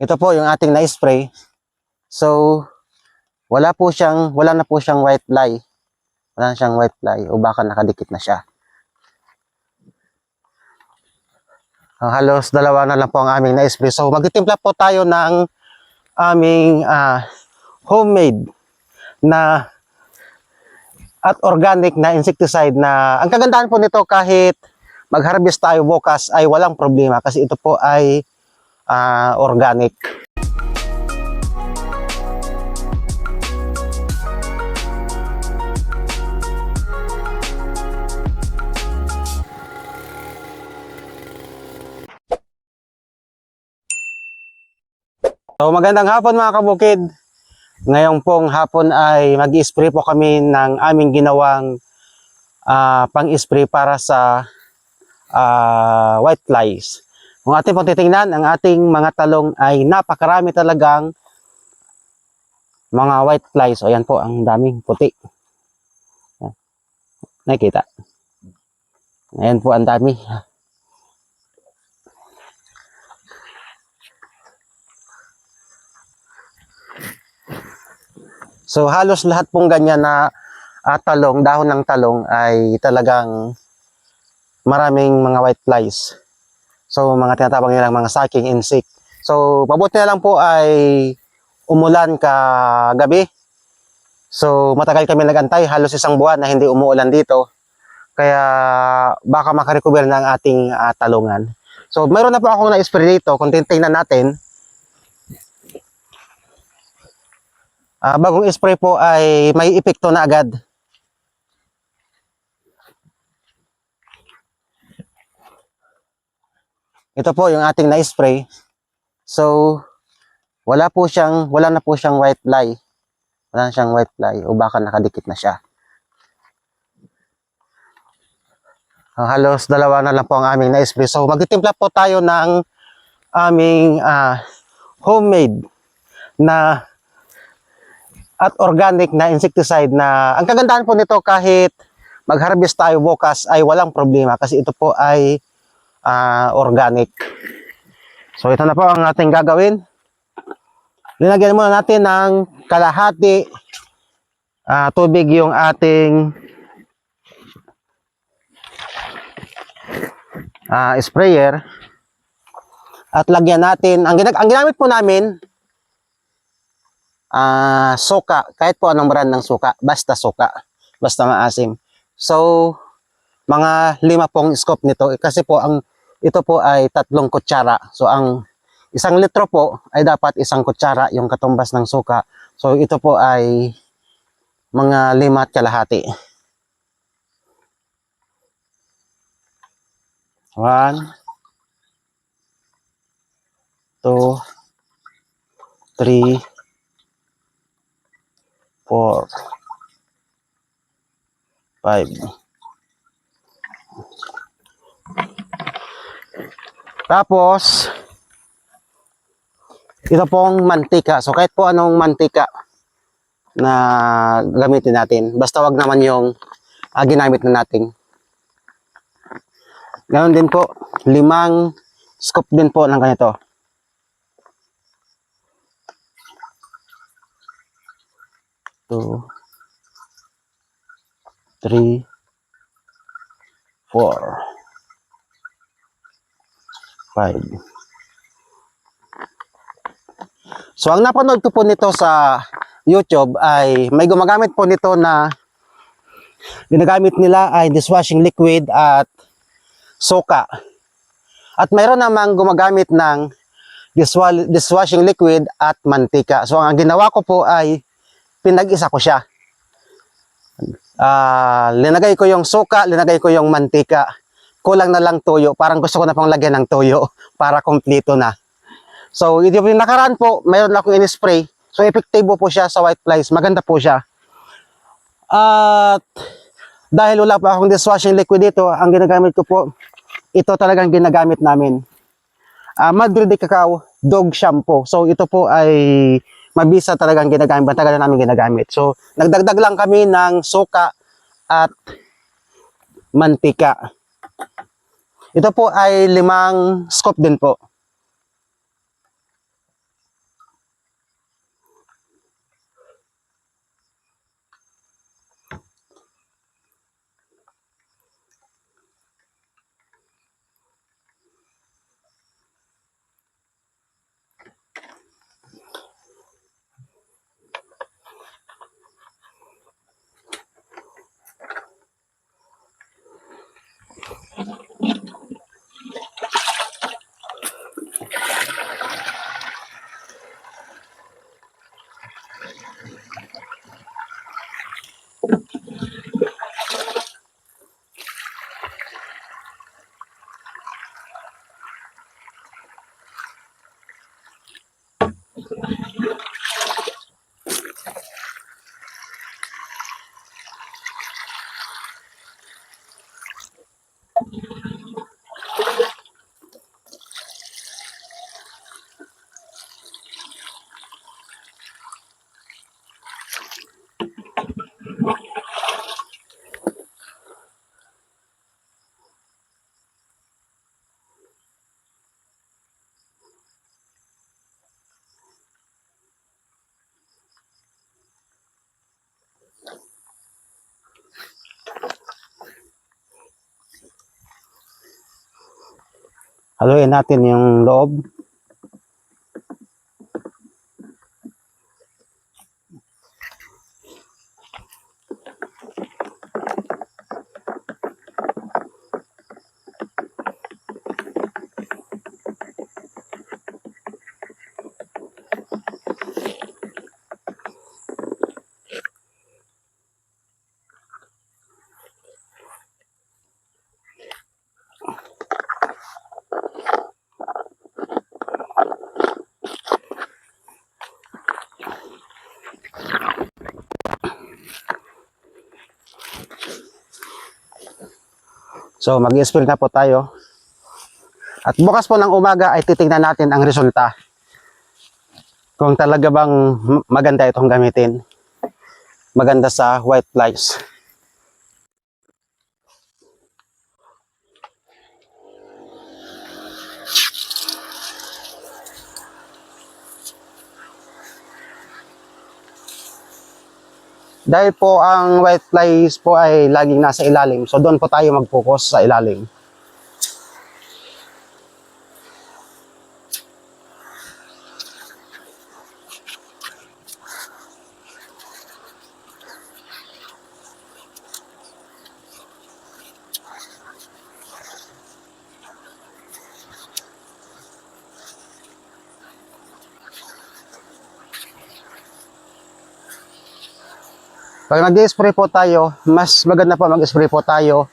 Ito po yung ating na-spray. So, wala po siyang, wala na po siyang white fly. Wala na siyang white fly o baka nakadikit na siya. Ah, halos dalawa na lang po ang aming na-spray. So, magtitimpla po tayo ng aming ah, homemade na at organic na insecticide na ang kagandahan po nito kahit mag-harvest tayo bukas ay walang problema kasi ito po ay ah, organic. So magandang hapon mga kabukid. Ngayong pong hapon ay mag-spray po kami ng aming ginawang ah, pang-spray para sa ah, white flies. Kung ating pong titingnan, ang ating mga talong ay napakarami talagang mga white flies. O yan po, ang daming puti. Nakikita. Ayan po, ang dami. So halos lahat pong ganyan na ah, talong, dahon ng talong ay talagang maraming mga white flies. So mga tinatawag nilang mga sucking insect. So pabuti na lang po ay umulan kagabi. So matagal kami nagantay, halos isang buwan na hindi umuulan dito. Kaya baka makarecover ng ating ah, talungan. So mayroon na po akong na-spray dito, kung titingnan natin. Ah, bagong spray po ay may epekto na agad. Ito po yung ating na-spray. So, wala po siyang, wala na po siyang white fly. Wala na siyang white fly o baka nakadikit na siya. Ah, halos dalawa na lang po ang aming na-spray. So, magtitimpla po tayo ng aming ah, homemade na at organic na insecticide na ang kagandahan po nito kahit mag-harvest tayo bukas ay walang problema kasi ito po ay ah, organic. So ito na po ang ating gagawin. Linagyan muna natin ng kalahati ah, tubig yung ating ah, sprayer at lagyan natin ang, ginag ang ginamit po namin ah suka, kahit po anong brand ng suka, basta suka, basta maasim. So, mga lima pong scoop nito, Eh, kasi po ang ito po ay tatlong kutsara. So, ang isang litro po ay dapat isang kutsara yung katumbas ng suka. So, ito po ay mga lima at kalahati. One, two, three, four, five. Tapos, ito pong mantika. So, kahit po anong mantika na gamitin natin. Basta wag naman yung ah, ginamit na natin. Ganon din po, limang scoop din po ng ganito. two, three, four. So, ang napanood ko po nito sa YouTube ay may gumagamit po nito na ginagamit nila ay dishwashing liquid at soka. At mayroon namang gumagamit ng dishwa- dishwashing liquid at mantika. So, ang ginawa ko po ay pinag-isa ko siya. Ah, linagay ko yung suka, linagay ko yung mantika. Kulang na lang toyo. Parang gusto ko na pang lagyan ng toyo para kompleto na. So, ito yung nakaraan po, mayroon akong in-spray. So, epektibo po siya sa white flies. Maganda po siya. At dahil wala pa akong dishwashing liquid dito, ang ginagamit ko po, ito talagang ginagamit namin. Ah, Madrid de Cacao Dog Shampoo. So, ito po ay mabisa talagang ginagamit, matagal na namin ginagamit. So, nagdagdag lang kami ng suka at mantika. Ito po ay limang scoop din po. Haluin natin yung loob. So mag-spray na po tayo. At bukas po ng umaga ay titingnan natin ang resulta. Kung talaga bang maganda itong gamitin. Maganda sa white flies. Dahil po ang white flies po ay laging nasa ilalim. So doon po tayo mag-focus sa ilalim. Pag nag-spray po tayo, mas maganda po mag-spray po tayo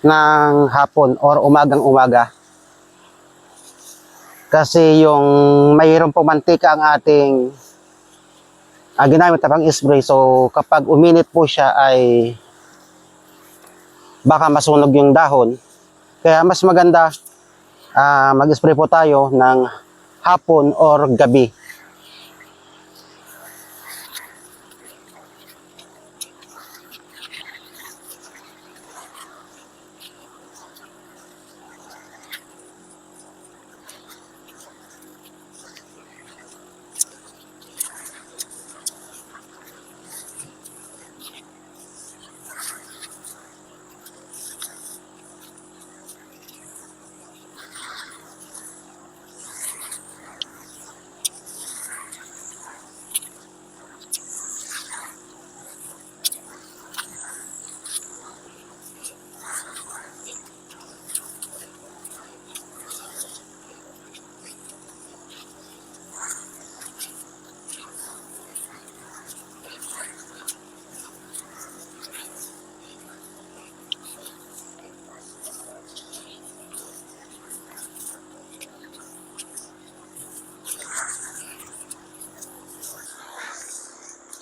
ng hapon or umagang umaga. Kasi yung mayroon po mantika ang ating ah, ginamit na pang spray. So kapag uminit po siya ay baka masunog yung dahon. Kaya mas maganda ah, mag-spray po tayo ng hapon or gabi.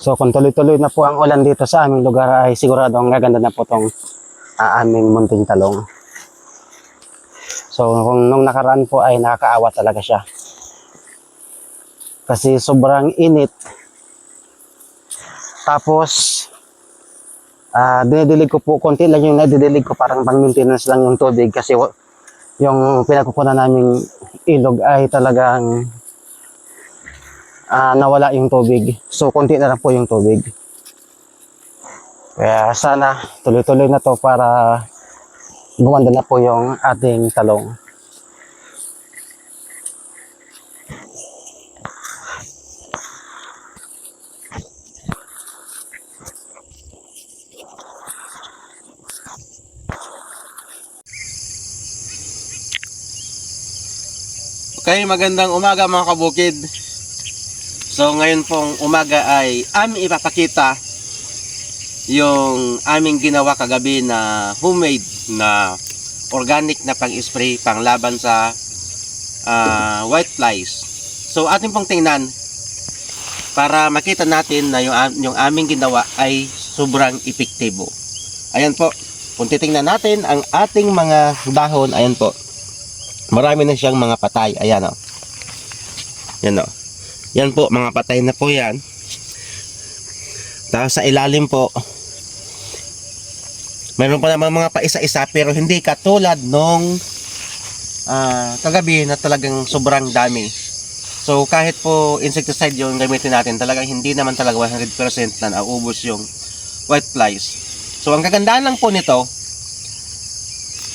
So kung tuloy-tuloy na po ang ulan dito sa aming lugar ay sigurado ang gaganda na po itong aming munting talong. So kung nung nakaraan po ay nakakaawa talaga siya. Kasi sobrang init. Tapos ah dinidilig ko po, konti lang yung nadidilig ko parang pang maintenance lang yung tubig kasi yung pinagkukunan naming ilog ay talagang ah, nawala yung tubig. So, konti na lang po yung tubig. Kaya sana tuloy-tuloy na to para gumanda na po yung ating talong. Okay, magandang umaga mga kabukid. So ngayon pong umaga ay aming ipapakita yung aming ginawa kagabi na homemade na organic na pang-spray panglaban sa ah, white flies. So atin pong tingnan para makita natin na yung, yung aming ginawa ay sobrang epektibo. Ayan po. Kung titingnan natin ang ating mga dahon, ayan po. Marami na siyang mga patay. Ayan o. Yan o. Yan po, mga patay na po yan. Tapos sa ilalim po, meron pa naman mga paisa-isa pero hindi katulad nung ah, kagabi na talagang sobrang dami. So kahit po insecticide yung gamitin natin, talagang hindi naman talaga 100% na naubos yung white flies. So ang kagandahan lang po nito,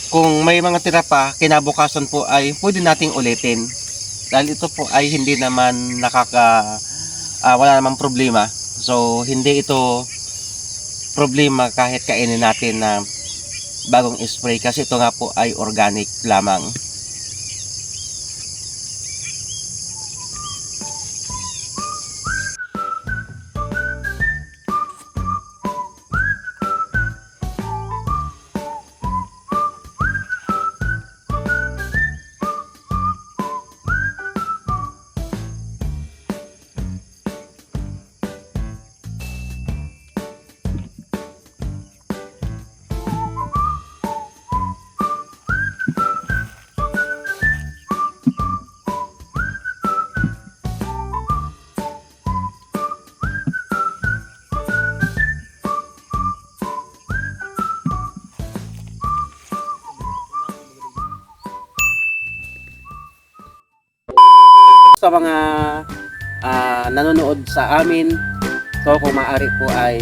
kung may mga tira pa, kinabukasan po ay pwede nating ulitin. Dahil ito po ay hindi naman nakaka, ah, wala namang problema. So hindi ito problema kahit kainin natin na bagong spray kasi ito nga po ay organic lamang. Sa mga ah, nanonood sa amin. So kung maaari po ay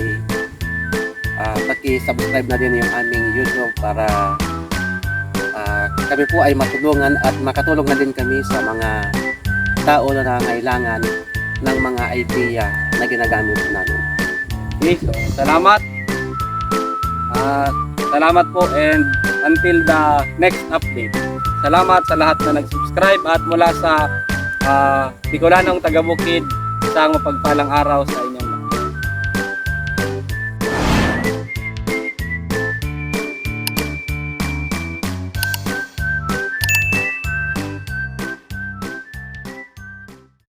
uh, paki-subscribe na din yung aming YouTube para ah, kami po ay matulungan at makatulong na din kami sa mga tao na nangailangan ng mga idea na ginagamit namin. Okay, so, salamat. At salamat po and until the next update. Salamat sa lahat na nag-subscribe at mula sa uh, Bicolanong Tagabukid, isang mapagpalang araw sa inyo.